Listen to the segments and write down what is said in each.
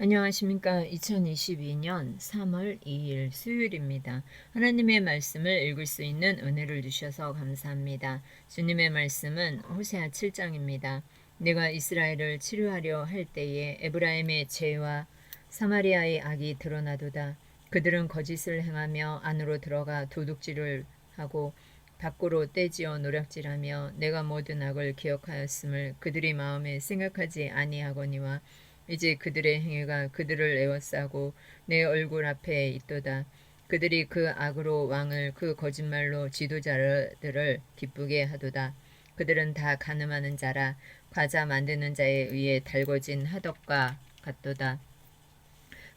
안녕하십니까. 2022년 3월 2일 수요일입니다. 하나님의 말씀을 읽을 수 있는 은혜를 주셔서 감사합니다. 주님의 말씀은 호세아 7장입니다. 내가 이스라엘을 치료하려 할 때에 에브라임의 죄와 사마리아의 악이 드러나도다. 그들은 거짓을 행하며 안으로 들어가 도둑질을 하고 밖으로 떼지어 노략질하며 내가 모든 악을 기억하였음을 그들이 마음에 생각하지 아니하거니와 이제 그들의 행위가 그들을 에워싸고 내 얼굴 앞에 있도다. 그들이 그 악으로 왕을 그 거짓말로 지도자들을 기쁘게 하도다. 그들은 다 가늠하는 자라 과자 만드는 자에 의해 달궈진 하덕과 같도다.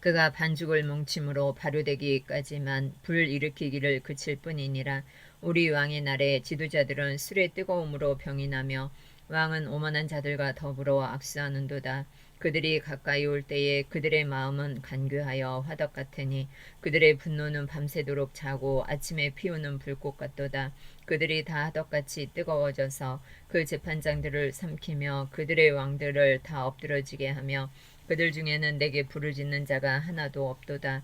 그가 반죽을 뭉침으로 발효되기까지만 불 일으키기를 그칠 뿐이니라. 우리 왕의 날에 지도자들은 술의 뜨거움으로 병이 나며 왕은 오만한 자들과 더불어 악수하는도다. 그들이 가까이 올 때에 그들의 마음은 간교하여 화덕 같으니 그들의 분노는 밤새도록 자고 아침에 피우는 불꽃 같도다. 그들이 다 화덕같이 뜨거워져서 그 재판장들을 삼키며 그들의 왕들을 다 엎드러지게 하며 그들 중에는 내게 부르짖는 자가 하나도 없도다.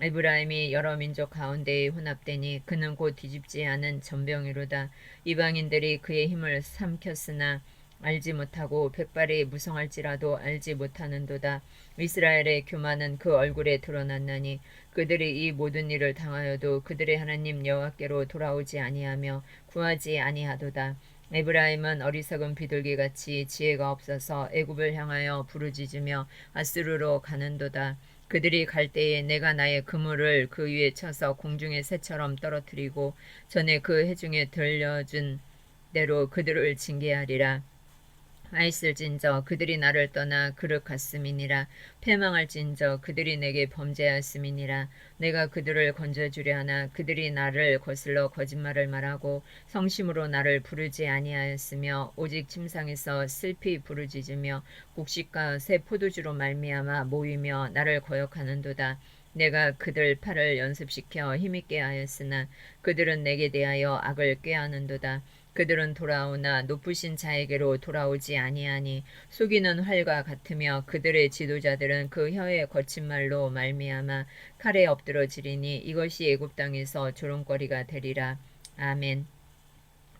에브라임이 여러 민족 가운데에 혼합되니 그는 곧 뒤집지 않은 전병이로다. 이방인들이 그의 힘을 삼켰으나 알지 못하고 백발이 무성할지라도 알지 못하는도다. 이스라엘의 교만은 그 얼굴에 드러났나니 그들이 이 모든 일을 당하여도 그들의 하나님 여호와께로 돌아오지 아니하며 구하지 아니하도다. 에브라임은 어리석은 비둘기 같이 지혜가 없어서 애굽을 향하여 부르짖으며 아스루로 가는도다. 그들이 갈 때에 내가 나의 그물을 그 위에 쳐서 공중의 새처럼 떨어뜨리고 전에 그 해중에 들려준 대로 그들을 징계하리라. 아있을진저 그들이 나를 떠나 그릇 갔음이니라. 패망할진저 그들이 내게 범죄하였음이니라. 내가 그들을 건져주려 하나 그들이 나를 거슬러 거짓말을 말하고 성심으로 나를 부르지 아니하였으며 오직 침상에서 슬피 부르짖으며 곡식과 새 포도주로 말미암아 모이며 나를 거역하는도다. 내가 그들 팔을 연습시켜 힘있게 하였으나 그들은 내게 대하여 악을 꾀하는도다 그들은 돌아오나 높으신 자에게로 돌아오지 아니하니 속이는 활과 같으며 그들의 지도자들은 그 혀의 거친 말로 말미암아 칼에 엎드러지리니 이것이 애굽 땅에서 조롱거리가 되리라 아멘.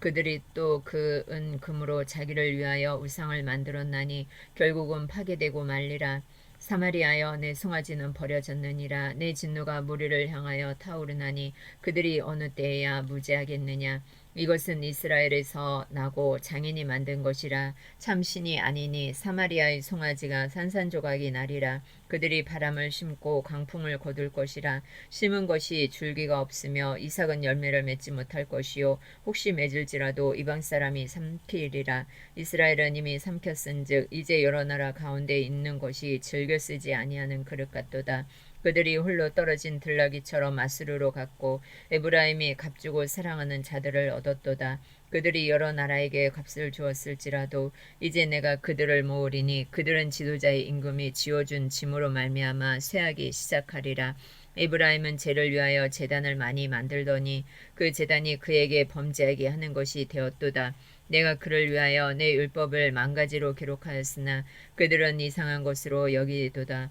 그들이 또 그 은 금으로 자기를 위하여 우상을 만들었나니 결국은 파괴되고 말리라. 사마리아여 내 송아지는 버려졌느니라 내 진노가 무리를 향하여 타오르나니 그들이 어느 때에야 무지하겠느냐 이것은 이스라엘에서 나고 장인이 만든 것이라 참신이 아니니 사마리아의 송아지가 산산조각이 나리라. 그들이 바람을 심고 강풍을 거둘 것이라. 심은 것이 줄기가 없으며 이삭은 열매를 맺지 못할 것이요. 혹시 맺을지라도 이방 사람이 삼키리라. 이스라엘은 이미 삼켰은즉 이제 여러 나라 가운데 있는 것이 즐겨 쓰지 아니하는 그릇 같도다 그들이 홀로 떨어진 들나귀처럼 아스루로 갔고 에브라임이 값주고 사랑하는 자들을 얻었도다. 그들이 여러 나라에게 값을 주었을지라도 이제 내가 그들을 모으리니 그들은 지도자의 임금이 지어준 짐으로 말미암아 쇠하기 시작하리라. 에브라임은 죄를 위하여 재단을 많이 만들더니 그 재단이 그에게 범죄하게 하는 것이 되었도다. 내가 그를 위하여 내 율법을 만가지로 기록하였으나 그들은 이상한 것으로 여기도다.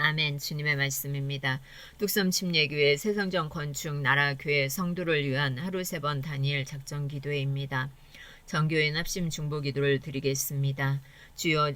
아멘. 주님의 말씀입니다. 뚝섬 침례교회 새성전 건축 나라교회 성도를 위한 하루 세 번 단일 작전 기도회입니다. 정교인 합심 중보 기도를 드리겠습니다. 주여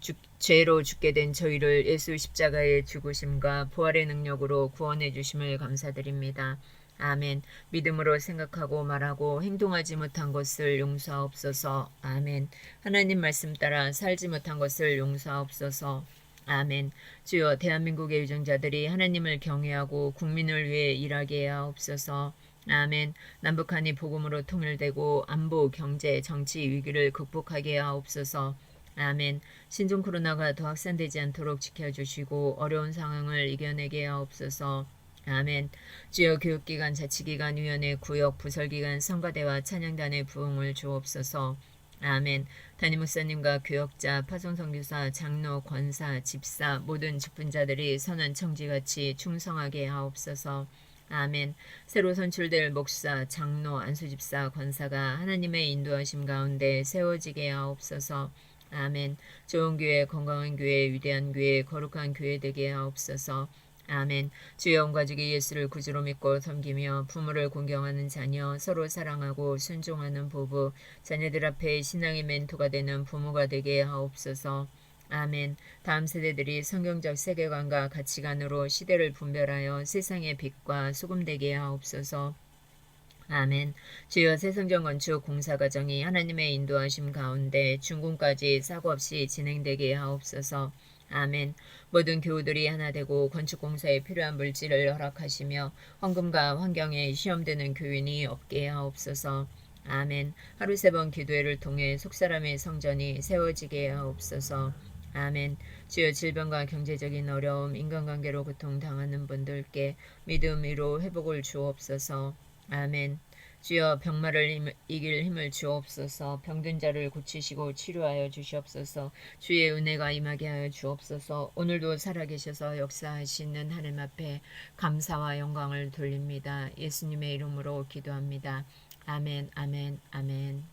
주, 죄로 죽게 된 저희를 예수 십자가의 죽으심과 부활의 능력으로 구원해 주심을 감사드립니다. 아멘. 믿음으로 생각하고 말하고 행동하지 못한 것을 용서하옵소서. 아멘. 하나님 말씀 따라 살지 못한 것을 용서하옵소서. 아멘. 주여 대한민국의 유정자들이 하나님을 경외하고 국민을 위해 일하게 하옵소서. 아멘. 남북한이 복음으로 통일되고 안보, 경제, 정치 위기를 극복하게 하옵소서. 아멘. 신종 코로나가 더 확산되지 않도록 지켜주시고 어려운 상황을 이겨내게 하옵소서. 아멘. 주여 교육기관, 자치기관, 위원회, 구역, 부설기관, 성가대와 찬양단의 부흥을 주옵소서. 아멘. 담임 목사님과 교역자, 파송 선교사, 장로, 권사, 집사, 모든 직분자들이 선한 청지같이 충성하게 하옵소서. 아멘. 새로 선출될 목사, 장로, 안수집사, 권사가 하나님의 인도하심 가운데 세워지게 하옵소서. 아멘. 좋은 교회, 건강한 교회, 위대한 교회, 거룩한 교회 되게 하옵소서. 아멘. 주여 온 가족이 예수를 구주로 믿고 섬기며 부모를 공경하는 자녀, 서로 사랑하고 순종하는 부부, 자녀들 앞에 신앙의 멘토가 되는 부모가 되게 하옵소서. 아멘. 다음 세대들이 성경적 세계관과 가치관으로 시대를 분별하여 세상의 빛과 소금 되게 하옵소서. 아멘. 주여 새성전 건축 공사 과정이 하나님의 인도하심 가운데 중공까지 사고 없이 진행되게 하옵소서. 아멘. 모든 교우들이 하나 되고 건축 공사에 필요한 물질을 허락하시며 헌금과 환경에 시험되는 교인이 없게 하옵소서. 아멘. 하루 세 번 기도회를 통해 속사람의 성전이 세워지게 하옵소서. 아멘. 주여 질병과 경제적인 어려움, 인간관계로 고통당하는 분들께 믿음 위로 회복을 주옵소서. 아멘. 주여 병마를 힘- 이길 힘을 주옵소서. 병든 자를 고치시고 치료하여 주시옵소서. 주의 은혜가 임하게 하여 주옵소서. 오늘도 살아계셔서 역사하시는 하나님 앞에 감사와 영광을 돌립니다. 예수님의 이름으로 기도합니다. 아멘, 아멘, 아멘.